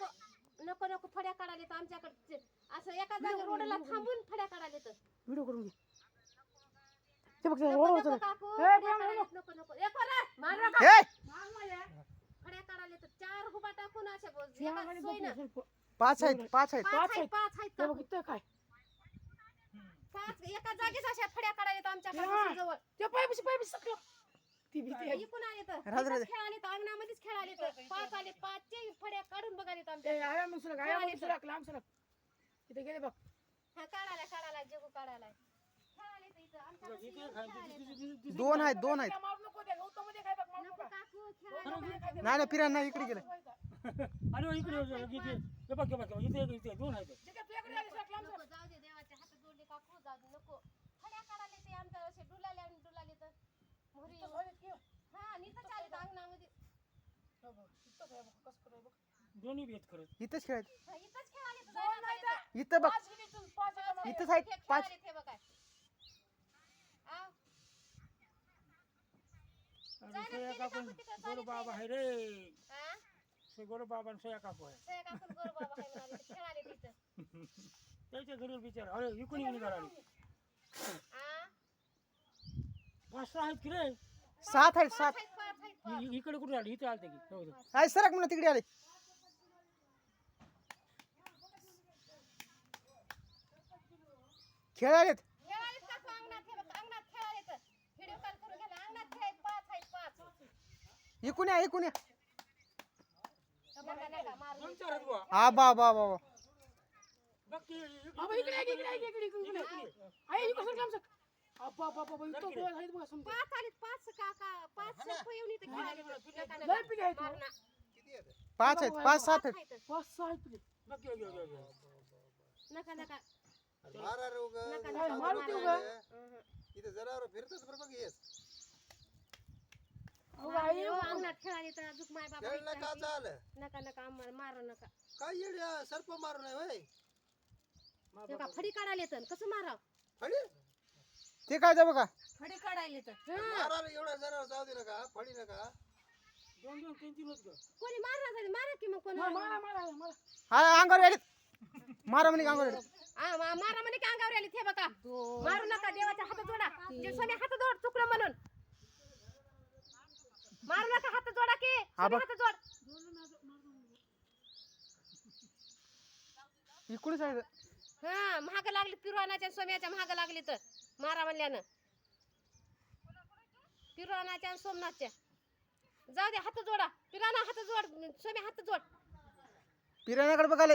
नको नको नको फड्या काढायला तर आमच्याकडे असं एका जागी रोडला थांबून फड्या काढायला तर व्हिडिओ करून घे ते बघ नको ओरडत नको होतं. काकू ए, फड्या नको, काढायला नको. नको नको ए पोरा, मारू नका. हे फड्या काढायला चार हुबा टाकून अशा बोल एका सोयीनं. पाच आहेत पाच आहेत पाच पाच आहेत. पाच आहेत काकू. इथं काय पाच एका जागीच अशा फड्या काढायला तर आमच्या या. काकाच्या जवळ ते पायपाशी पायपाशी सगळं ती भीती आहे. इकून आले तर राहू दे, राहू दे. इथंच खेळाले तर अंगणामध्येच खेळाले तर पाच आले फड्या आमच्या आया मग सुरक आया मग सुरक लांब सुरक तिथे गेले बघ हा काढायला काढायला जगू काढायला खेळाले तर. दोन आहेत दोन आहेत. नाही नाही फिरायला नाही इकडे गेलं अरे इकडे इथे बघ बघ इथे इथे दोन आहेत जाऊ दे देवाच्या हातात जोडले काकू जाऊ दे नको फड्या काढाले ते आमच्या असे डुलाले आणि डुलाले तर मोहरी सुरक. येऊन. झालीत की? हा नीतच आले तर अंगणामध्ये हो, कसं करायचं बघ. दोन्ही बी खरंच. इथंच खेळायचं. हा, दोन नाही तर इथं बघ. पाच गेली पाच. एका मागे. इथंच आहेत पाच ते सोया काकू गोड बाबा आहे रे. हा? गोड बाबा आणि सोया काकू आहे. ते त्याच्या घरी बिचार. अरे इकडून येऊन आ? पाच सहा आहेत की रे? सात आहेत सात. इ- इकडे कुठे आले? इथे आलते की. आहे सरक म्हणून तिकडे आले. खेळालेत खेळालेत काकू अंगणात हे बघ, अंगणात खेळाले तर व्हिडिओ कॉल करून घ्या अंगणात खेळायत पाच आहेत पाच इकून या इकून या नका बुवा. हा बा बा बा बा. बघ की इकडे- बाबा इकडे आहे, इकडे आहे, इकडे आहे, इकडे आहे. आहे, इकडे लांब. अप्पा, अप्पा, अप्पा, इथं गोल आहेत बघा समजा. पाच आलेत पाच काका पाच येऊन इथे तर. लय पिके आहेत. ना. पाच आहेत पाच सात आहेत. पाच सहा आहेत. बघ की, हो, हो. नका नका मारा रे उगा. नका काय, नका मारू ते मारू. उगा. अहं. इथे जनावर फिरतात बरं बघ येस. अहो, आई, हो, अंगणात खेळाले तर अजून माय बाबा खेळणं का इथे चाल? नका नका आम्हाला मारू नका. काय सर्प मारू नये होय? ते का फडी काढाले तर कसं माराव? फडी? ते काय बघा. काढायले तर हं. मारा रे एवढा जनावर जाऊ दे नका फडी नका. दोन दोन तीन तीन होत ग. कोणी मारणार झाले मारा की मग कोणी मारा, मारा, मारा. हा अंगावर मारा म्हणे अंगावर आलेत आ, मा- मारा म्हणे की अंगावर आले ते बघा. मारू नका देवाच्या हातात जोडा. जे स्वामी हात जोड चुकलं म्हणून. मारू नका हात जोडा की. स्वामी बघ. हात जोड. आहे हा महाग लागली पिरवानाच्या सोम्याच्या महाग लागली तर. मारा म्हणल्यानं. पिरवानाच्या आणि सोमनाथच्या. जाऊ दे हात जोडा. पिराना हात जोड. सोम्या हात जोड. पिराण्याकडे बघाले.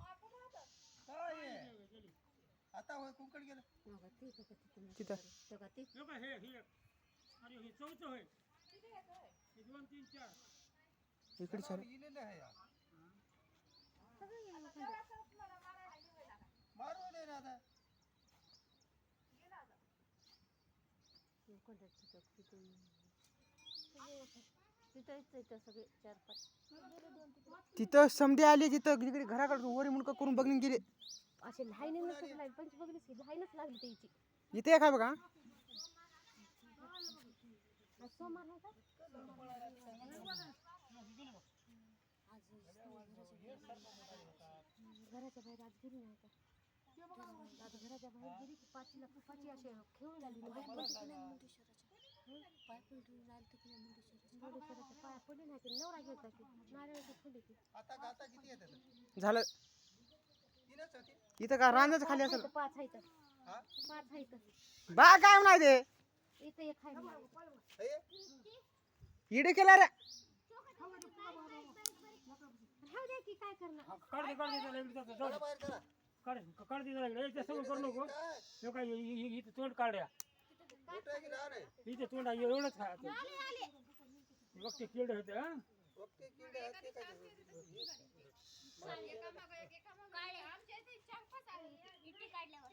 आता होय कुंकड गेलं. हे बघ, हे हे अरे हे चौथं होय हे। दोन तीन चार। इकडे सर गेलेलं आहे या. मारू दे ना आता तिथं समधी आली तिथं तिकडे घराकडे वरी मुंडका करून बघून गेले. असे लागले पंच बघलीस की लाईनच लागली त्याची. इथे एक आहे बघा? सोमवार नाही का? आज घराच्या बाहेर आज गेली नाही का? आज घराच्या बाहेर गेली की पाचीला पाची असे खेळून आली. पाया पडली नाही की नवरा घेतला की नारळाची फुले की आता गाता किती येतात? झालं. तीनच होती? इथं का रांजाच खाली असेल? पाच आहे तर हा? पाच आहे तर बा काय म्हणा ते? इथं एक आहे हे? इडे केला रे. राहू द्या की काय? करणार काढ दे काढ दे त्याला इकडे जाऊ चला दे. बाहेर करा काढ काढ दे त्याला इकडे. इथे सगळं करू नको काय हे काय इ- इ- इथं तोंड काढ्या मोठं आहे की लहान आहे? इथे तोंड आहे, एवढंच खायचं. बघ वक्ते कीड होते हा? वक्ते कीड होते काय आमच्या इथे चार पाच आले. इथे काढल्यावर.